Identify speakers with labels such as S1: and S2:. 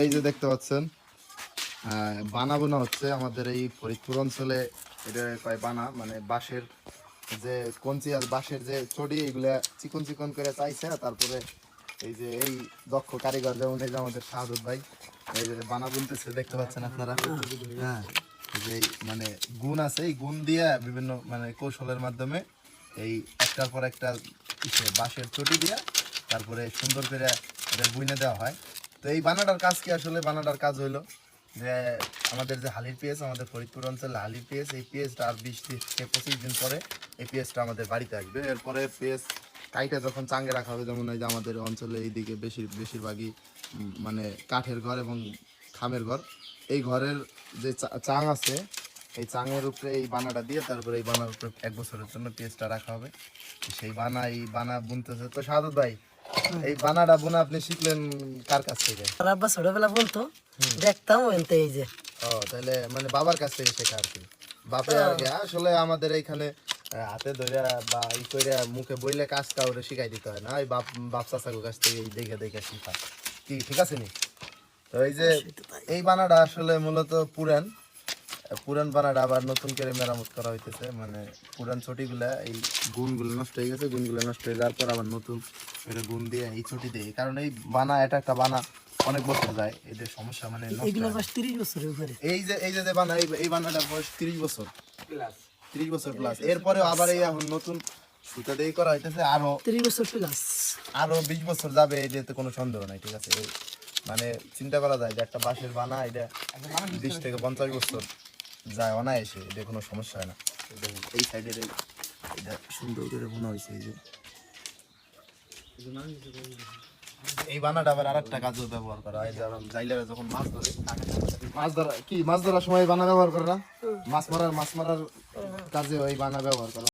S1: এই যে দেখতে পাচ্ছেন বানা বোনা হচ্ছে, আমাদের এই ফরিদপুর অঞ্চলে এটা কয় বানা মানে বাঁশের যে কঞ্চি আর বাঁশের যে চড়ি এগুলা চিকন চিকন করে চাইছে, তারপরে এই যে এই দক্ষ কারিগর যেমন এই যে আমাদের শাহাদুত ভাই, এই যে বানা বুনতেছে দেখতে পাচ্ছেন আপনারা? হ্যাঁ যে মানে গুণ আছে, এই গুণ দিয়ে বিভিন্ন মানে কৌশলের মাধ্যমে এই একটার পর একটা বাঁশের চটি দিয়ে তারপরে সুন্দর করে এটা বুনে দেওয়া হয়। তো এই বানাটার কাজ কি আসলে? বানাটার কাজ হইল যে আমাদের যে হালির পিএস, আমাদের ফরিদপুর অঞ্চলে হালির পিএস, এই পিএসটা আর বিশ থেকে পঁচিশ দিন পরে এই পিএসটা আমাদের বাড়িতে আসবে। এরপরে পিএস কাইটা যখন চাঙ্গে রাখা হবে, যেমন এই যে আমাদের অঞ্চলে এইদিকে বেশি বেশিরভাগই মানে কাঠের ঘর এবং খামের ঘর। এই ঘরের যে চা- আছে, এই চাঙের উপরে এই বানাটা দিয়ে তারপরে এই বানার উপরে এক বছরের জন্য পেঁয়াজটা রাখা হবে। সেই বানা এই বানা বুনতেছে। তো সাধু ভাই এই বানাটা বোনা আপনি শিখলেন কার কাছ থেকে?
S2: আব্বা ছোটবেলা বলতো দেখতাম ওইতে এই যে।
S1: ও তাহলে মানে বাবার কাছ থেকে শেখা আর কি। বাপে আগে আসলে আমাদের এইখানে হাতে ধরে বা ই করে মুখে বইলে কাজ কাউরে শিখাই দিতে হয় না। এই বাপ বাপ চাচাগুর কাছ থেকে দেখে দেখে শিখা। কি ঠিক আছে নি? তো এই যে এই বানাটা আসলে মূলত পুরান। পুরান বানাটা আবার নতুন করে মেরামত করা হইতেছে মানে পুরান ছটিগুলা এই গুণগুলো নষ্ট হয়ে গেছে গুণগুলো নষ্ট হয়ে যাওয়ার পর আবার নতুন এটা গুণ দিয়ে এই ছটি দিয়ে। কারণ এই বানা এটা একটা বানা অনেক বছর যায় এদের সমস্যা মানে নষ্ট
S2: এগুলো
S1: হয়
S2: তিরিশ বছরের উপরে।
S1: এই যে এই যে বানা এই- বানাটার বয়স তিরিশ বছর। তিরিশ বছর প্লাস এরপরে আবার এই এখন নতুন সুতা দিয়ে করা হইতেছে আরও
S2: তিরিশ বছর প্লাস
S1: আরও বিশ বছর যাবে এই যেতে কোনো সন্দেহ নাই ঠিক আছে? এই মানে চিন্তা করা যায় যে একটা বাঁশের বানা এটা বিশ থেকে পঞ্চাশ বছর। যায় অনায়াসে এটা কোনো সমস্যা হয় না। দেখুন, এই সাইডের এটা সুন্দর করে বোনা হয়েছে এই যে। এই বানাটা আবার আরেকটা কাজেও ব্যবহার করা হয় যেমন জাইলারে যখন মাছ ধরে মাছ ধরা কি মাছ ধরার সময় বানা ব্যবহার করে না? মাছ মারার মাছ মারার কাজে এই বানা ব্যবহার করা